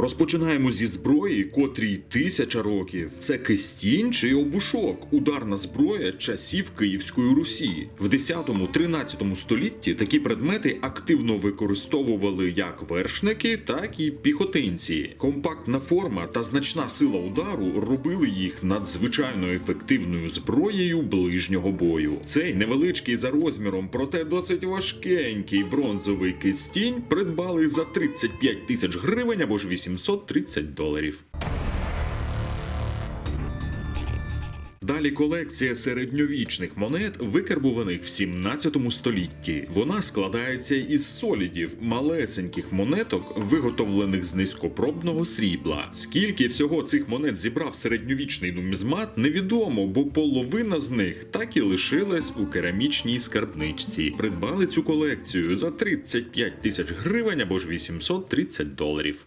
Розпочинаємо зі зброї, котрій тисяча років. Це кистінь чи обушок, ударна зброя часів Київської Русі. В 10-13 столітті такі предмети активно використовували як вершники, так і піхотинці. Компактна форма та значна сила удару робили їх надзвичайно ефективною зброєю ближнього бою. Цей невеличкий за розміром, проте досить важкенький бронзовий кистінь придбали за 35 тисяч гривень або ж 830 доларів. Далі колекція середньовічних монет, викарбуваних в 17 столітті. Вона складається із солідів, малесеньких монеток, виготовлених з низькопробного срібла. Скільки всього цих монет зібрав середньовічний нумізмат, невідомо, бо половина з них так і лишилась у керамічній скарбничці. Придбали цю колекцію за 35 тисяч гривень або ж 830 доларів.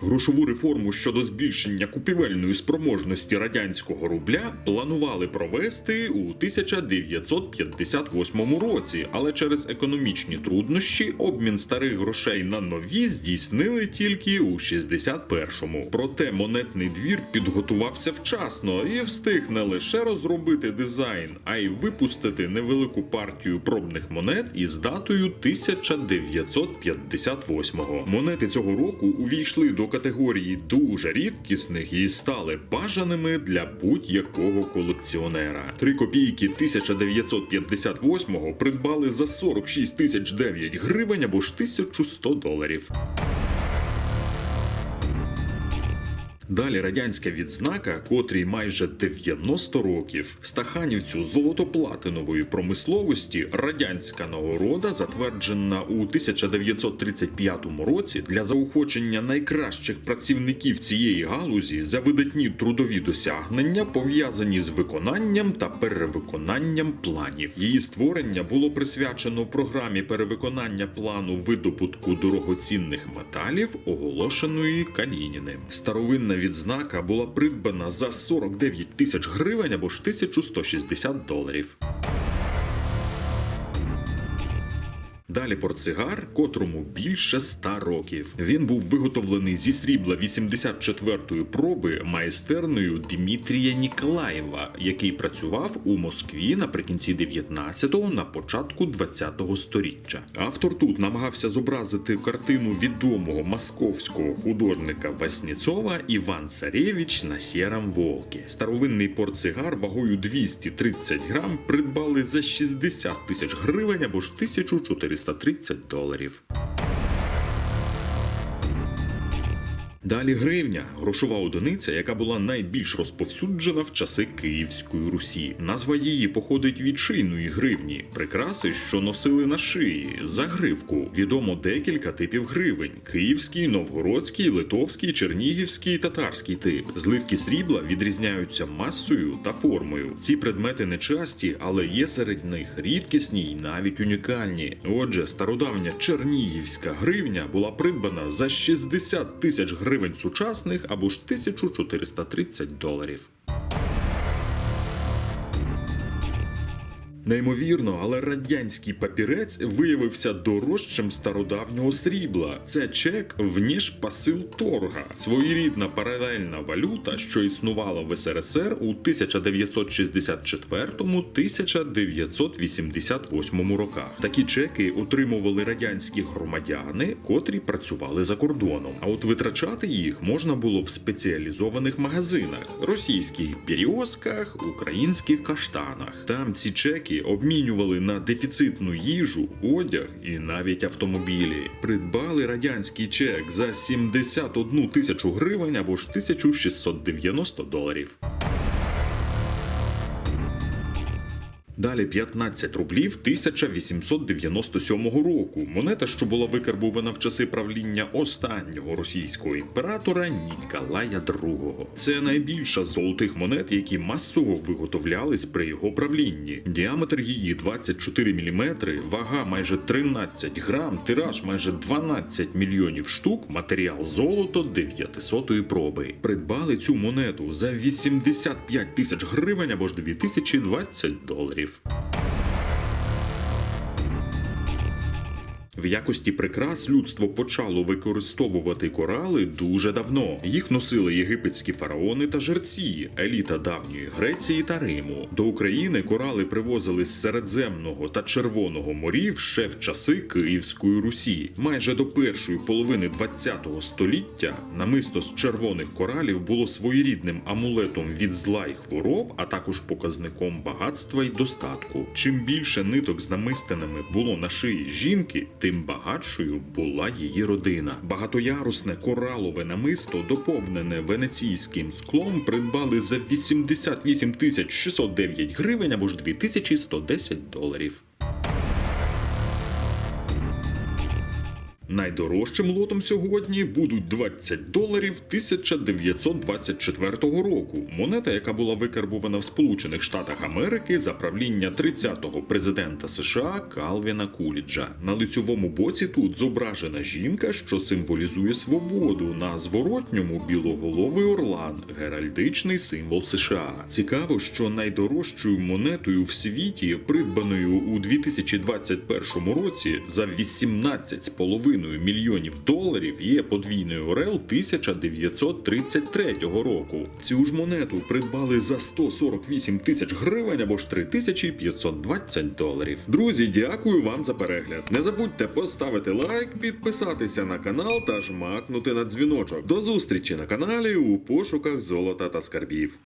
Грошову реформу щодо збільшення купівельної спроможності радянського рубля планували провести у 1958 році, але через економічні труднощі обмін старих грошей на нові здійснили тільки у 61-му. Проте монетний двір підготувався вчасно і встиг не лише розробити дизайн, а й випустити невелику партію пробних монет із датою 1958-го. Монети цього року увійшли до категорії дуже рідкісних і стали бажаними для будь-якого колекціонера. Три копійки 1958-го придбали за 46 тисяч 9 гривень або ж 1100 доларів. Далі радянська відзнака, котрій майже 90 років, стаханівцю золотоплатинової промисловості, радянська нагорода, затверджена у 1935 році для заохочення найкращих працівників цієї галузі за видатні трудові досягнення, пов'язані з виконанням та перевиконанням планів. Її створення було присвячено програмі перевиконання плану видобутку дорогоцінних металів, оголошеної Калініним. Старовинна відзнака була придбана за 49 тисяч гривень або ж 1160 доларів. Далі портсигар, котрому більше 100 років. Він був виготовлений зі срібла 84-ї проби майстерною Дмитрія Ніколаєва, який працював у Москві наприкінці 19-го, на початку 20-го сторіччя. Автор тут намагався зобразити картину відомого московського художника Васнєцова Іван Царевич на сіром волкі. Старовинний портсигар вагою 230 грам придбали за 60 тисяч гривень або ж 1430 доларів. Далі гривня грошова одиниця, яка була найбільш розповсюджена в часи Київської Русі. Назва її походить від шийної гривні, прикраси, що носили на шиї, загривку. Відомо декілька типів гривень: київський, новгородський, литовський, чернігівський, татарський тип. Зливки срібла відрізняються масою та формою. Ці предмети не часті, але є серед них рідкісні й навіть унікальні. Отже, стародавня чернігівська гривня була придбана за 60 тисяч гривень сучасних або ж 1430 доларів. Неймовірно, але радянський папірець виявився дорожчим стародавнього срібла. Це чек вніж посил торга, своєрідна паралельна валюта, що існувала в СРСР у 1964-1988 роках. Такі чеки отримували радянські громадяни, котрі працювали за кордоном. А от витрачати їх можна було в спеціалізованих магазинах, російських періосках, українських каштанах. Там ці чеки обмінювали на дефіцитну їжу, одяг і навіть автомобілі. Придбали радянський чек за 71 тисячу гривень або ж 1690 доларів. Далі 15 рублів 1897 року. Монета, що була викарбована в часи правління останнього російського імператора Ніколая II. Це найбільша з золотих монет, які масово виготовлялись при його правлінні. Діаметр її 24 мм, вага майже 13 грам, тираж майже 12 мільйонів штук, матеріал золото 900 проби. Придбали цю монету за 85 тисяч гривень або ж 2020 доларів. safe. В якості прикрас людство почало використовувати корали дуже давно. Їх носили єгипетські фараони та жерці, еліта давньої Греції та Риму. До України корали привозили з Середземного та Червоного морів ще в часи Київської Русі. Майже до першої половини ХХ століття намисто з червоних коралів було своєрідним амулетом від зла й хвороб, а також показником багатства й достатку. Чим більше ниток з намистинами було на шиї жінки, тим багатшою була її родина. Багатоярусне коралове намисто, доповнене венеційським склом, придбали за 88 тисяч 609 гривень або ж 2110 доларів. Найдорожчим лотом сьогодні будуть 20 доларів 1924 року. Монета, яка була викарбована в Сполучених Штатах Америки за правління 30-го президента США Калвіна Куліджа. На лицьовому боці тут зображена жінка, що символізує свободу. На зворотньому білоголовий орлан, геральдичний символ США. Цікаво, що найдорожчою монетою в світі, придбаною у 2021 році за 18,5 мільйонів доларів, є подвійний орел 1933 року. Цю ж монету придбали за 148 тисяч гривень або ж 3520 доларів. Друзі, дякую вам за перегляд. Не забудьте поставити лайк, підписатися на канал та жмакнути на дзвіночок. До зустрічі на каналі у пошуках золота та скарбів.